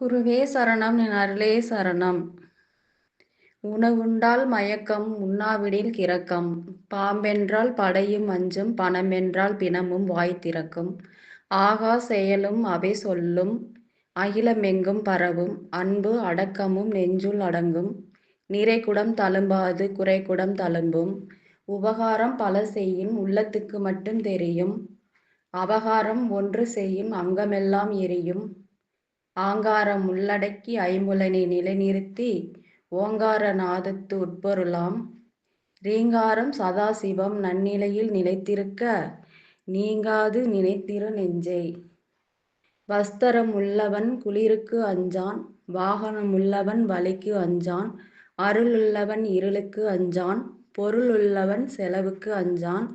குருவே சரணம் என் அருளே சரணம். உணவுண்டால் மயக்கம் உண்ணாவிடில் கிறக்கம் பாம்பென்றால் படையும் அஞ்சும் பணமென்றால் பிணமும் வாய் திறக்கும். ஆகா செயலும் அவை சொல்லும். அகிலமெங்கும் பரவும். அன்பு அடக்கமும் நெஞ்சுள் அடங்கும். நிறைகுடம் தழும்பாது குறைகுடம் தழும்பும். உபகாரம் பல செய்யும் உள்ளத்துக்கு மட்டும் தெரியும். அபகாரம் ஒன்று செய்யும் அங்கமெல்லாம் எரியும். ஆங்காரம் உள்ளடக்கி ஐம்புலனை நிலைநிறுத்தி ஓங்கார நாதத்து உட்பொருளாம். ரீங்காரம் சதாசிவம் நன்னிலையில் நிலைத்திருக்க நீங்காது நினைத்திரு நெஞ்சை. வஸ்தரம் உள்ளவன் குளிருக்கு அஞ்சான் வாகனம் உள்ளவன் வலிக்கு அஞ்சான் அருள் உள்ளவன் இருளுக்கு அஞ்சான் பொருள் உள்ளவன் செலவுக்கு அஞ்சான்.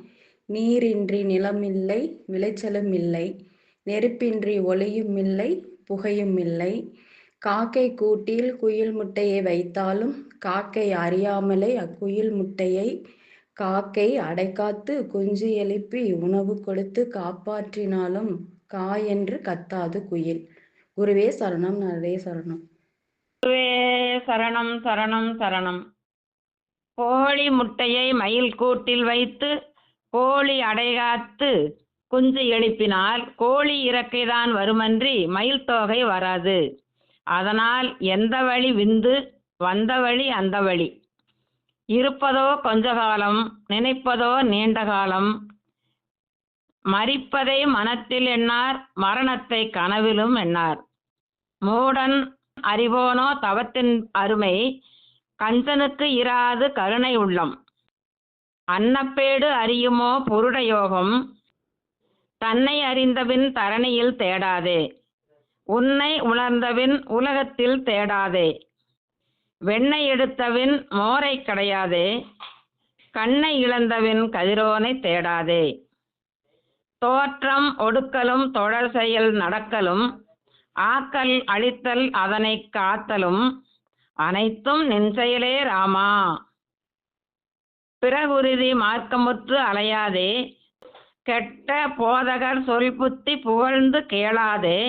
நீரின்றி நிலமில்லை விளைச்சலும் இல்லை. நெருப்பின்றி ஒளியும் இல்லை புகையும் இல்லை காக்கை கூட்டில் குயில் முட்டையை வைத்தாலும் காக்கை அறியாமலே அக்குயில் முட்டையை காக்கை அடைக்காத்து குஞ்சு எழுப்பி உணவு கொடுத்து காப்பாற்றினாலும் கா என்று கத்தாது குயில். குருவே சரணம் நரே சரணம். குருவே சரணம் சரணம் சரணம். கோழி முட்டையை மயில் கூட்டில் வைத்து கோழி அடைகாத்து குஞ்சு எழுப்பினால் கோழி இறக்கைதான் வருமன்றி மயில் தொகை வராது. அதனால் எந்த வழி விந்து வந்த வழி அந்த வழி. இருப்பதோ கொஞ்ச காலம் நினைப்பதோ நீண்ட காலம். மறிப்பதை மனத்தில் எண்ணார் மரணத்தை கனவிலும் எண்ணார். மூடன் அறிவோனோ தவத்தின் அருமை கஞ்சனுக்கு இராது கருணை உள்ளம். அன்னப்பேடு அறியுமோ புருட யோகம் தன்னை அறிந்தபின் தரணியில் தேடாதே. உன்னை உணர்ந்தபின் உலகத்தில் தேடாதே. வெண்ணெய் எடுத்தவின் மோரை கிடையாதே. கண்ணை இழந்தவின் கதிரோனை தேடாதே. தோற்றம் ஒடுக்கலும் தொடர் செயல் நடக்கலும் ஆக்கல் அழித்தல் அதனை காத்தலும் அனைத்தும் நின் செயலே ராமா. பிறகுருதி மார்க்கமுற்று அலையாதே. கெட்ட போதகர் சொல் புத்தி புகழ்ந்து கேளாதே.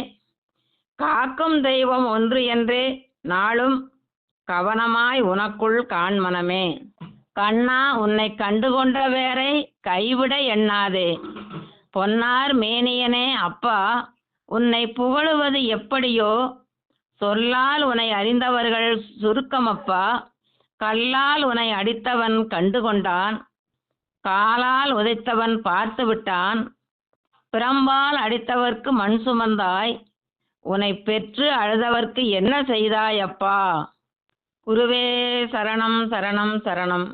காக்கும் தெய்வம் ஒன்று என்றே நாளும் கவனமாய் உனக்குள் காண்மனமே கண்ணா உன்னை கண்டுகொண்ட வேரை கைவிட எண்ணாதே. பொன்னார் மேனியனே அப்பா உன்னை புகழுவது எப்படியோ? சொல்லால் உன்னை அறிந்தவர்கள் சுருக்கமப்பா. கல்லால் உன்னை அடித்தவன் கண்டுகொண்டான் காலால் உதைத்தவன் பார்த்து விட்டான். பிரம்பால் அடித்தவர்க்கு மண் சுமந்தாய். உன்னை பெற்று அழுதவர்க்கு என்ன செய்தாய் அப்பா? குருவே சரணம் சரணம் சரணம்.